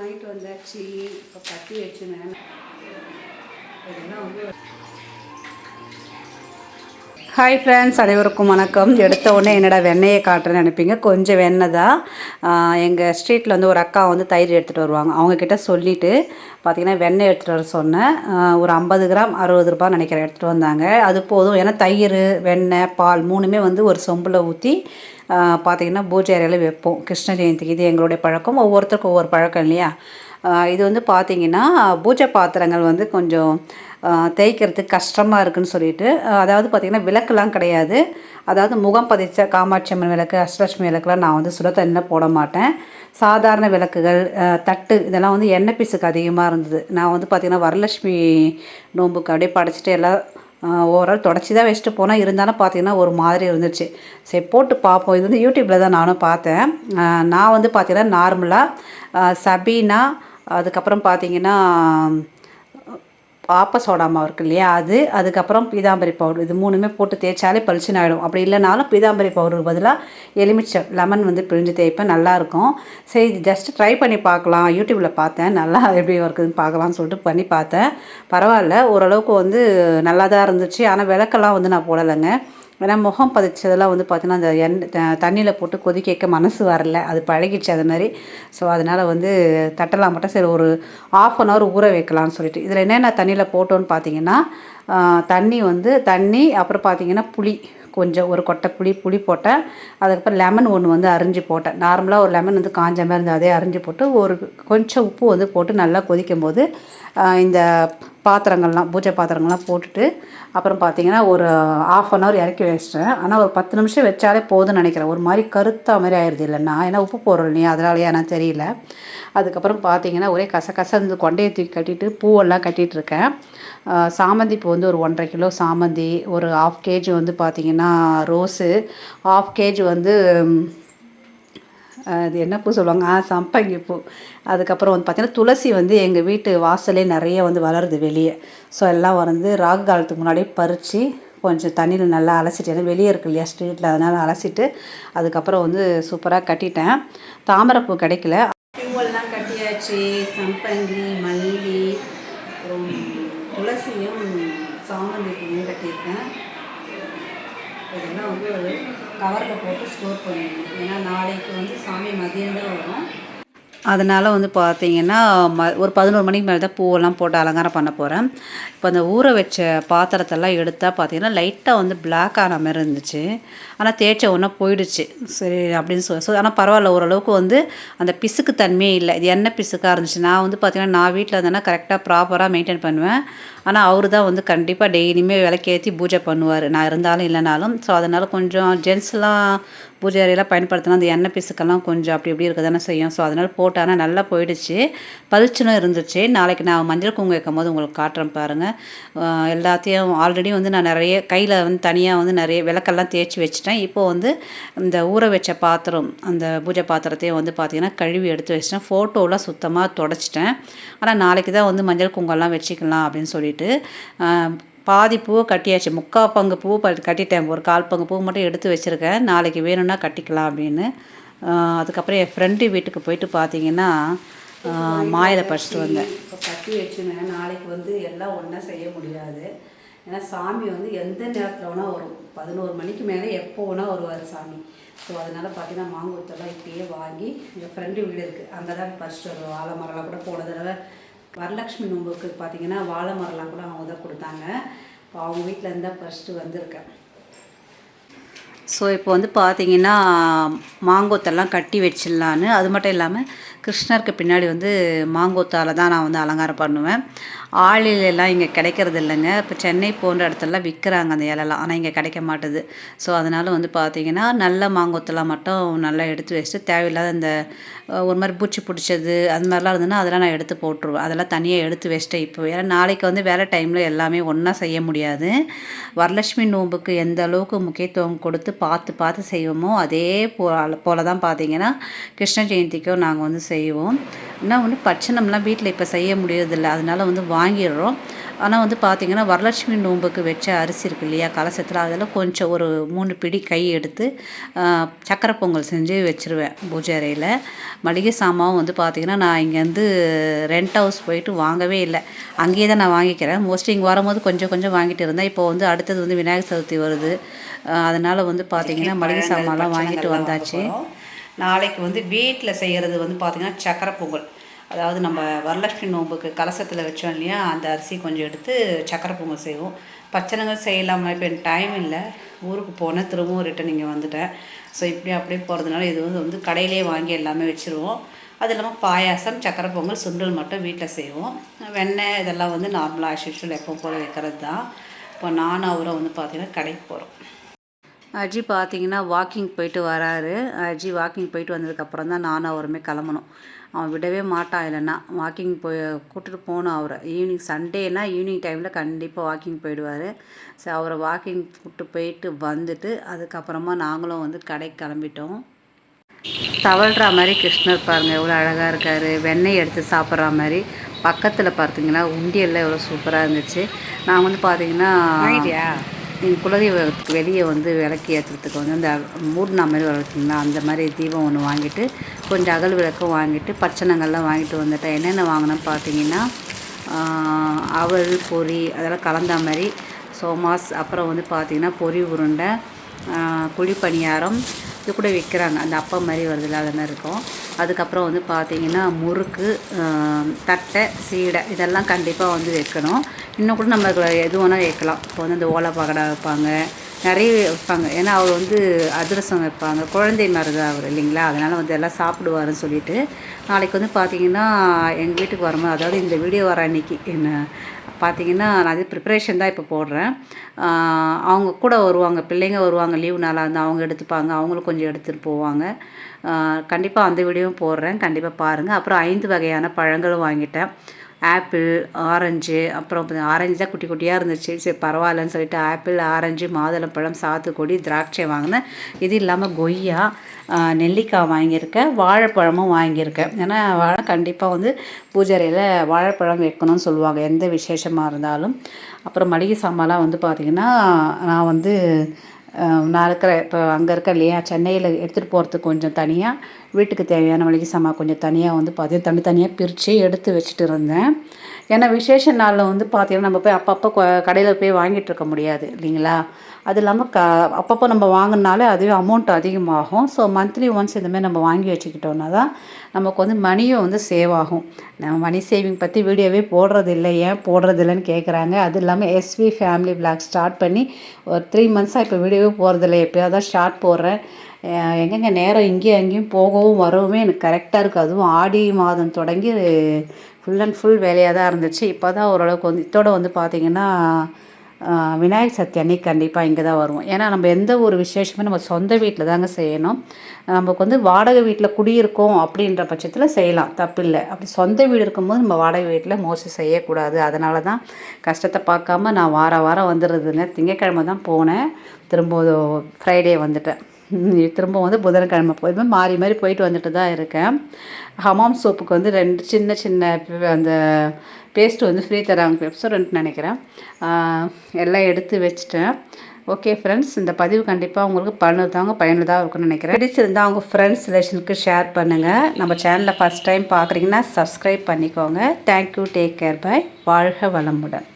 வாங்கிட்டு வந்தாச்சு. இப்போ கட்டி வச்சுனேன் இதெல்லாம் வந்து ஹாய் ஃப்ரெண்ட்ஸ் அனைவருக்கும் வணக்கம். எடுத்த உடனே என்னடா வெண்ணெயை காட்டுறேன்னு நினைப்பீங்க? கொஞ்சம் வெண்ணெய் தான். எங்கள் ஸ்ட்ரீட்டில் வந்து ஒரு அக்கா வந்து தயிர் எடுத்துகிட்டு வருவாங்க. அவங்கக்கிட்ட சொல்லிவிட்டு பார்த்தீங்கன்னா வெண்ணெய் எடுத்துகிட்டு வர சொன்னேன். ஒரு ஐம்பது கிராம் அறுபது ரூபா நினைக்கிறேன் எடுத்துகிட்டு வந்தாங்க. அது போதும். ஏன்னா தயிர் வெண்ணெய் பால் மூணுமே வந்து ஒரு சொம்பில் ஊற்றி பார்த்திங்கன்னா பூஜை அறையில் வைப்போம். கிருஷ்ண ஜெயந்திக்கு இது எங்களுடைய பழக்கம். ஒவ்வொருத்தருக்கும் ஒவ்வொரு பழக்கம் இல்லையா? இது வந்து பார்த்திங்கன்னா பூஜை பாத்திரங்கள் வந்து கொஞ்சம் தேய்க்கிறதுக்கு கஷ்டமாக இருக்குன்னு சொல்லிட்டு அதாவது பார்த்திங்கன்னா விளக்குலாம் கிடையாது. அதாவது முகம் பதிச்ச காமாட்சி அம்மன் விளக்கு அஷ்டலட்சுமி விளக்குலாம் நான் வந்து சுட தண்ணியில் போட மாட்டேன். சாதாரண விளக்குகள் தட்டு இதெல்லாம் வந்து எண்ணெய் பீஸுக்கு அதிகமாக இருந்தது. நான் வந்து பார்த்திங்கன்னா வரலட்சுமி நோம்புக்கு அப்படியே படைச்சிட்டு எல்லாம் ஓவரால் தொடச்சி தான் வச்சுட்டு போனால் இருந்தாலும் பார்த்தீங்கன்னா ஒரு மாதிரி இருந்துச்சு. சரி போட்டு பார்ப்போம். இது வந்து யூடியூப்பில் தான் நானும் பார்த்தேன். நான் வந்து பார்த்தீங்கன்னா நார்மலாக சபீனா அதுக்கப்புறம் பார்த்தீங்கன்னா ஆப்ப சோடா மாவு இருக்கு இல்லையா? அது அதுக்கப்புறம் பீதாம்பரி பவுடர் இது மூணுமே போட்டு தேய்ச்சாலே பளிச்சுன்னு ஆகிடும் அப்படி இல்லைனாலும் பீதாம்பரி பவுடருக்கு பதிலாக எலுமிச்சை லெமன் வந்து பிழிஞ்சு தேய்ப்பேன். நல்லாயிருக்கும் சரி இது ஜஸ்ட் ட்ரை பண்ணி பார்க்கலாம். யூடியூப்பில் பார்த்தேன். நல்லா எப்படி இருக்குதுன்னு பார்க்கலாம்னு சொல்லிட்டு பண்ணி பார்த்தேன். பரவாயில்ல. ஓரளவுக்கு வந்து நல்லா தான் இருந்துச்சு. ஆனால் விளக்கெல்லாம் வந்து நான் போடலைங்க. ஏன்னா முகம் பதிச்சதெல்லாம் வந்து பார்த்தீங்கன்னா அந்த எண் தண்ணியில் போட்டு கொதிக்க வைக்க மனசு வரல. அது பழகிடுச்சு அது மாதிரி. ஸோ அதனால் வந்து தட்டலாம் மட்டும் சரி ஒரு ஆஃப் அன் ஹவர் ஊற வைக்கலாம்னு சொல்லிட்டு. இதில் என்னென்ன தண்ணியில் போட்டோன்னு பார்த்தீங்கன்னா தண்ணி வந்து தண்ணி அப்புறம் பார்த்தீங்கன்னா புளி. கொஞ்சம் ஒரு கொட்டை புளி புளி போட்டேன். அதுக்கப்புறம் லெமன் ஒன்று வந்து அரிஞ்சு போட்டேன். நார்மலாக ஒரு லெமன் வந்து காஞ்ச மாதிரி இருந்தது அதே அரிஞ்சு போட்டு ஒரு கொஞ்சம் உப்பு வந்து போட்டு நல்லா கொதிக்கும் போது இந்த பாத்திரங்கள்லாம் பூஜை பாத்திரங்கள்லாம் போட்டுட்டு அப்புறம் பார்த்தீங்கன்னா ஒரு ஆஃப் அன் ஹவர் இறக்கி வச்சிட்டேன். ஆனால் ஒரு பத்து நிமிஷம் வச்சாலே போதும்னு நினைக்கிறேன். ஒரு மாதிரி கருத்தா மாதிரி ஆயிடுது இல்லைன்னா ஏன்னா உப்பு போடுறோம் இல்லையா? அதனாலயா நான் தெரியல. அதுக்கப்புறம் பார்த்தீங்கன்னா ஒரே கச கசந்து இருந்து கொண்டையை தூக்கி கட்டிட்டு பூவெல்லாம் கட்டிகிட்ருக்கேன் இருக்கேன். சாமந்தி பூ வந்து ஒரு ஒன்றரை கிலோ சாமந்தி ஒரு ஆஃப் கேஜி வந்து பார்த்தீங்கன்னா ரோஸு ஆஃப் கேஜி வந்து அது என்ன பூ சொல்லுவாங்க? ஆ சம்பங்கி பூ. அதுக்கப்புறம் வந்து பார்த்திங்கன்னா துளசி வந்து எங்கள் வீட்டு வாசலே நிறைய வந்து வளருது வெளியே. ஸோ எல்லாம் வந்து ராகு காலத்துக்கு முன்னாடியே பறித்து கொஞ்சம் தண்ணியில் நல்லா அலசிட்டு ஏன்னா வெளியே இருக்கு இல்லையா ஸ்ட்ரீட்டில் அதனால் அலசிட்டு அதுக்கப்புறம் வந்து சூப்பராக கட்டிட்டேன். தாமரைப்பூ கிடைக்கல. பூவெல்லாம் கட்டியாச்சு சம்பங்கி மல்லி அப்புறம் துளசியும் சாமந்தி பூவும் கட்டியிருக்கேன். இதெல்லாம் வந்து கவரில் போட்டு ஸ்டோர் பண்ணிடணும். ஏன்னா நாளைக்கு வந்து சாமி மதியம் தான் வரும். அதனால் வந்து பார்த்தீங்கன்னா ம ஒரு பதினோரு மணிக்கு மேலே தான் பூவெல்லாம் போட்டு அலங்காரம் பண்ண போகிறேன் இப்போ அந்த ஊற வச்ச பாத்திரத்தெல்லாம் எடுத்தால் பார்த்தீங்கன்னா லைட்டாக வந்து பிளாக் ஆன மாதிரி இருந்துச்சு. ஆனால் தேய்ச்ச ஒன்றா போயிடுச்சு. சரி அப்படின்னு சொல்லி ஸோ ஆனால் பரவாயில்ல ஓரளவுக்கு வந்து அந்த பிசுக்கு தன்மையே இல்லை. இது என்ன பிசுக்காக இருந்துச்சு நான் வந்து பார்த்தீங்கன்னா நான் வீட்டில் இருந்தேன்னா கரெக்டாக ப்ராப்பராக மெயின்டைன் பண்ணுவேன். ஆனால் அவர் தான் வந்து கண்டிப்பாக டெய்லியுமே விளக்கேற்றி பூஜை பண்ணுவார். நான் இருந்தாலும் இல்லைனாலும். ஸோ அதனால் கொஞ்சம் ஜென்ஸ்லாம் பூஜை அறையெல்லாம் பயன்படுத்தினா அந்த எண்ணெய் பிசுக்கெல்லாம் கொஞ்சம் அப்படி இப்படி இருக்க தானே செய்யும். ஸோ அதனால் போட்டானா நல்லா போயிடுச்சு. பளிச்சுன்னு இருந்துச்சு. நாளைக்கு நான் மஞ்சள் குங்கு வைக்கும் போது உங்களுக்கு காட்டுறேன் பாருங்கள் எல்லாத்தையும் ஆல்ரெடி வந்து நான் நிறைய கையில் வந்து தனியாக வந்து நிறைய விளக்கெல்லாம் தேய்ச்சி வச்சுட்டேன். இப்போ வந்து இந்த ஊற வச்ச பாத்திரம் அந்த பூஜை பாத்திரத்தையும் வந்து பார்த்திங்கன்னா கழுவி எடுத்து வச்சிட்டேன். ஃபோட்டோலாம் சுத்தமாக தொடச்சிட்டேன். ஆனால் நாளைக்கு தான் வந்து மஞ்சள் குங்கெல்லாம் வச்சுக்கலாம் அப்படின்னு சொல்லி சொல்லிட்டு பாதி பூவை கட்டியாச்சு. முக்கால் பங்கு பூ ப- கட்டிட்டேன். ஒரு கால் பங்கு பூ மட்டும் எடுத்து வச்சுருக்கேன். நாளைக்கு வேணும்னா கட்டிக்கலாம் அப்படின்னு. அதுக்கப்புறம் என் ஃப்ரெண்டு வீட்டுக்கு போயிட்டு பார்த்தீங்கன்னா மாயில மாயிலை வந்தேன். இப்போ கட்டி வச்சுனேன் நாளைக்கு வந்து எல்லாம் ஒன்றா செய்ய முடியாது. ஏன்னா சாமி வந்து எந்த நேரத்தில் வேணால் வரும். பதினோரு மணிக்கு மேலே எப்போ வேணால் வருவார் சாமி. ஸோ அதனால் பார்த்தீங்கன்னா மாங்குத்தெல்லாம் இப்படியே வாங்கி எங்கள் ஃப்ரெண்டு வீடு இருக்குது அங்கே தான் பறிச்சிட்டு வருவோம் வாழை மரம்லாம் கூட போன தடவை வரலட்சுமி நோம்புக்கு பார்த்தீங்கன்னா வாழை மரம்லாம் கூட அவங்க தான் கொடுத்தாங்க. இப்போ அவங்க வீட்டில் இருந்தால் ஃபஸ்ட்டு வந்திருக்கேன் ஸோ இப்போ வந்து பார்த்தீங்கன்னா மாங்கோத்தெல்லாம் கட்டி வச்சிடலான்னு. அது மட்டும் இல்லாமல் கிருஷ்ணருக்கு பின்னாடி வந்து மாங்கோத்தால் தான் நான் வந்து அலங்காரம் பண்ணுவேன். ஆளிலெல்லாம் இங்கே கிடைக்கிறது இல்லைங்க இப்போ சென்னை போன்ற இடத்துலலாம் விற்கிறாங்க அந்த இலைலாம். ஆனால் இங்கே கிடைக்க மாட்டுது. ஸோ அதனால் வந்து பார்த்திங்கன்னா நல்ல மாங்கொத்தெல்லாம் மட்டும் நல்லா எடுத்து வச்சுட்டு தேவையில்லாத இந்த ஒரு மாதிரி பூச்சி பிடிச்சது அது மாதிரிலாம் இருந்ததுன்னா அதெல்லாம் நான் எடுத்து போட்டுருவேன். அதெல்லாம் தனியாக எடுத்து வச்சுட்டேன் இப்போ ஏன்னா நாளைக்கு வந்து வேலை டைமில் எல்லாமே ஒன்றா செய்ய முடியாது. வரலட்சுமி நோன்புக்கு எந்த அளவுக்கு முக்கியத்துவம் கொடுத்து பார்த்து பார்த்து செய்வோமோ அதே போல போல தான் பார்த்தீங்கன்னா கிருஷ்ண ஜெயந்திக்கும் நாங்கள் வந்து செய்வோம். இன்னும் வந்து பட்சணம்லாம் வீட்டில் இப்போ செய்ய முடியறதில்ல. அதனால வந்து வா வாங்கிடுறோம். ஆனால் வந்து பார்த்திங்கன்னா வரலட்சுமி நோன்புக்கு வச்ச அரிசி இருக்கு இல்லையா கலசத்தில்? அதில் கொஞ்சம் ஒரு மூணு பிடி கை எடுத்து சக்கரை பொங்கல் செஞ்சு வச்சுருவேன் பூஜை அறையில். மளிகை சாமான் வந்து பார்த்திங்கன்னா நான் இங்கேருந்து ரெண்ட் ஹவுஸ் போயிட்டு வாங்கவே இல்லை. அங்கேயே தான் நான் வாங்கிக்கிறேன். மோஸ்ட்லி இங்கே வரும்போது கொஞ்சம் கொஞ்சம் வாங்கிட்டு இருந்தேன். இப்போ வந்து அடுத்தது வந்து விநாயகர் சதுர்த்தி வருது. அதனால் வந்து பார்த்திங்கன்னா மளிகை சாமான்லாம் வாங்கிட்டு வந்தாச்சு. நாளைக்கு வந்து வீட்டில் செய்கிறது வந்து பார்த்திங்கன்னா சக்கரை பொங்கல். அதாவது நம்ம வரலட்சுமி நோம்புக்கு கலசத்தில் வச்சோம் இல்லையா அந்த அரிசி கொஞ்சம் எடுத்து சக்கரை பொங்கல் செய்வோம். பச்சனைகள் செய்யலாமா இப்போ எனக்கு டைம் இல்லை. ஊருக்கு போனேன் திரும்பவும் ரிட்டன் இங்கே வந்துட்டேன். ஸோ இப்படி அப்படியே போகிறதுனால இது வந்து வந்து கடையிலே வாங்கி எல்லாமே வச்சுருவோம். அது இல்லாமல் பாயாசம் சக்கரை பொங்கல் சுண்டல் மட்டும் வீட்டில் செய்வோம். வெண்ணெய் இதெல்லாம் வந்து நார்மலாக ஆஸ் எப்போ போல் வைக்கிறது தான் இப்போ நானும் அவரை வந்து பார்த்திங்கன்னா கடைக்கு போகிறோம் அஜி பார்த்தீங்கன்னா வாக்கிங் போயிட்டு வராரு. அஜி வாக்கிங் போயிட்டு வந்ததுக்கப்புறம் தான் நானும் அவருமே கிளம்பணும். அவன் விடவே மாட்டான் இல்லைன்னா. வாக்கிங் போய் கூட்டிட்டு போகணும் அவரை. ஈவினிங் சண்டேனா ஈவினிங் டைமில் கண்டிப்பாக வாக்கிங் போயிடுவார். ஸோ அவரை வாக்கிங் கூப்பிட்டு போயிட்டு வந்துட்டு அதுக்கப்புறமா நாங்களும் வந்து கடைக்கு கிளம்பிட்டோம். தவழ்கிற மாதிரி கிருஷ்ணர் பாருங்கள் எவ்வளோ அழகாக இருக்கார். வெண்ணெய் எடுத்து சாப்பிட்ற மாதிரி. பக்கத்தில் பார்த்தீங்கன்னா உண்டியெல்லாம் எவ்வளோ சூப்பராக இருந்துச்சு. நான் வந்து பார்த்தீங்கன்னா எங்கள் குலதெய்வத்துக்கு வெளியே வந்து விளக்கு ஏற்றுறதுக்கு வந்து அந்த மூடினா மாதிரி வளர்த்திங்களா அந்த மாதிரி தீபம் ஒன்று வாங்கிட்டு கொஞ்சம் அகல் விளக்கும் வாங்கிட்டு பச்சனங்கள்லாம் வாங்கிட்டு வந்துட்டேன் என்னென்ன வாங்கினோம் பார்த்தீங்கன்னா அவல் பொரி அதெல்லாம் கலந்த மாதிரி சோமாஸ் அப்புறம் வந்து பார்த்திங்கன்னா பொரி உருண்டை குழி பணியாரம் இது கூட விற்கிறாங்க அந்த அப்பம் மாதிரி வருதுல அது மாதிரி இருக்கும். அதுக்கப்புறம் வந்து பார்த்திங்கன்னா முறுக்கு தட்டை சீடை இதெல்லாம் கண்டிப்பாக வந்து வைக்கணும். இன்னும் கூட நம்ம எது வேணால் வைக்கலாம். இப்போ வந்து அந்த ஓலை பகடா வைப்பாங்க. நிறைய வைப்பாங்க. ஏன்னா அவர் வந்து அதிரசம் வைப்பாங்க. குழந்தை மாதிரி தான் அவர் இல்லைங்களா? அதனால் வந்து எல்லாம் சாப்பிடுவாருன்னு சொல்லிட்டு. நாளைக்கு வந்து பார்த்திங்கன்னா எங்கள் வீட்டுக்கு வரும்போது அதாவது இந்த வீடியோ வர அன்னைக்கு என்ன பார்த்தீங்கன்னா நான் அது ப்ரிப்ரேஷன் தான் இப்போ போடுறேன். அவங்க கூட வருவாங்க பிள்ளைங்க வருவாங்க லீவு நாளாக இருந்தால் அவங்க எடுத்துப்பாங்க அவங்களும் கொஞ்சம் எடுத்துகிட்டு போவாங்க. கண்டிப்பாக அந்த வீடியோவும் போடுறேன் கண்டிப்பாக பாருங்கள் அப்புறம் ஐந்து வகையான பழங்களும் வாங்கிட்டேன். ஆப்பிள் ஆரஞ்சு அப்புறம் ஆரஞ்சு தான் குட்டி குட்டியாக இருந்துச்சு. சரி பரவாயில்லன்னு சொல்லிட்டு ஆப்பிள் ஆரஞ்சு மாதுளம்பழம் சாத்துக்குடி திராட்சை வாங்கினேன். இது இல்லாமல் கொய்யா நெல்லிக்காய் வாங்கியிருக்கேன் வாழைப்பழமும் வாங்கியிருக்கேன். ஏன்னா வாழை கண்டிப்பாக வந்து பூஜைறையில் வாழைப்பழம் வைக்கணும்னு சொல்லுவாங்க எந்த விசேஷமாக இருந்தாலும். அப்புறம் மளிகை சாமான்லாம் வந்து பார்த்திங்கன்னா நான் வந்து நான் இருக்கிற இப்போ அங்கே இருக்க இல்லையா சென்னையில் எடுத்துகிட்டு போகிறதுக்கு கொஞ்சம் தனியாக வீட்டுக்கு தேவையான மளிகை சாமான் கொஞ்சம் தனியாக வந்து பார்த்தீங்கன்னா தனித்தனியாக பிரித்து எடுத்து வச்சுட்டு இருந்தேன். ஏன்னா விசேஷ நாளில் வந்து பார்த்தீங்கன்னா நம்ம போய் அப்பப்போ கடையில் போய் வாங்கிட்டு இருக்க முடியாது இல்லைங்களா? அது இல்லாமல் க அப்பப்போ நம்ம வாங்கினாலே அதுவே அமௌண்ட் அதிகமாகும். ஸோ மந்த்லி ஒன்ஸ் இந்தமாதிரி நம்ம வாங்கி வச்சுக்கிட்டோன்னா தான் நமக்கு வந்து மணியும் வந்து சேவ் ஆகும். நம்ம மணி சேவிங் பற்றி வீடியோவே போடுறது இல்லை. ஏன் போடுறது இல்லைன்னு கேட்குறாங்க அது இல்லாமல் எஸ்வி ஃபேமிலி பிளாக் ஸ்டார்ட் பண்ணி ஒரு த்ரீ மந்த்ஸாக இப்போ வீடியோவே போகிறதில்ல எப்போயாவது தான் ஷார்ட் போடுறேன். எங்கெங்க நேரம் இங்கேயும் அங்கேயும் போகவும் வரவும் எனக்கு கரெக்டாக இருக்குது அதுவும் ஆடி மாதம் தொடங்கி ஃபுல் அண்ட் ஃபுல் வேலையாக தான் இருந்துச்சு. இப்போ தான் ஓரளவுக்கு வந்து இதோட வந்து பார்த்திங்கன்னா விநாயகர் சதுர்த்தி அன்னைக்கு கண்டிப்பாக இங்கே தான் வருவோம். ஏன்னா நம்ம எந்த ஒரு விசேஷமே நம்ம சொந்த வீட்டில் தாங்க செய்யணும். நமக்கு வந்து வாடகை வீட்டில் குடியிருக்கோம் அப்படின்ற பட்சத்தில் செய்யலாம். தப்பில்லை. அப்படி சொந்த வீடு இருக்கும்போது நம்ம வாடகை வீட்டில் மோஸ்ட்லி செய்யக்கூடாது. அதனால தான் கஷ்டத்தை பார்க்காம நான் வார வாரம் வந்துடுறதுன்னு திங்கக்கிழமை தான் போனேன். திரும்ப ஃப்ரைடே வந்துட்டேன். திரும்ப வந்து புதன்கிழமை போய் மாறி மாறி போயிட்டு வந்துட்டு தான் இருக்கேன். ஹமாம் சோப்புக்கு வந்து ரெண்டு சின்ன சின்ன அந்த பேஸ்ட்டு வந்து ஃப்ரீ தராங்க பெப்சோரண்ட் நினைக்கிறேன். எல்லாம் எடுத்து வச்சுட்டேன். ஓகே ஃப்ரெண்ட்ஸ் இந்த பதிவு கண்டிப்பாக உங்களுக்கு பண்ணுதாங்க பயனுள்ளதாக இருக்கும்னு நினைக்கிறேன். பிடிச்சிருந்தால் அவங்க ஃப்ரெண்ட்ஸ் ரிலேஷனுக்கு ஷேர் பண்ணுங்கள் நம்ம சேனலில் ஃபஸ்ட் டைம் பார்க்குறீங்கன்னா சப்ஸ்கிரைப் பண்ணிக்கோங்க. Thank you take care bye வாழ்க வளமுடன்.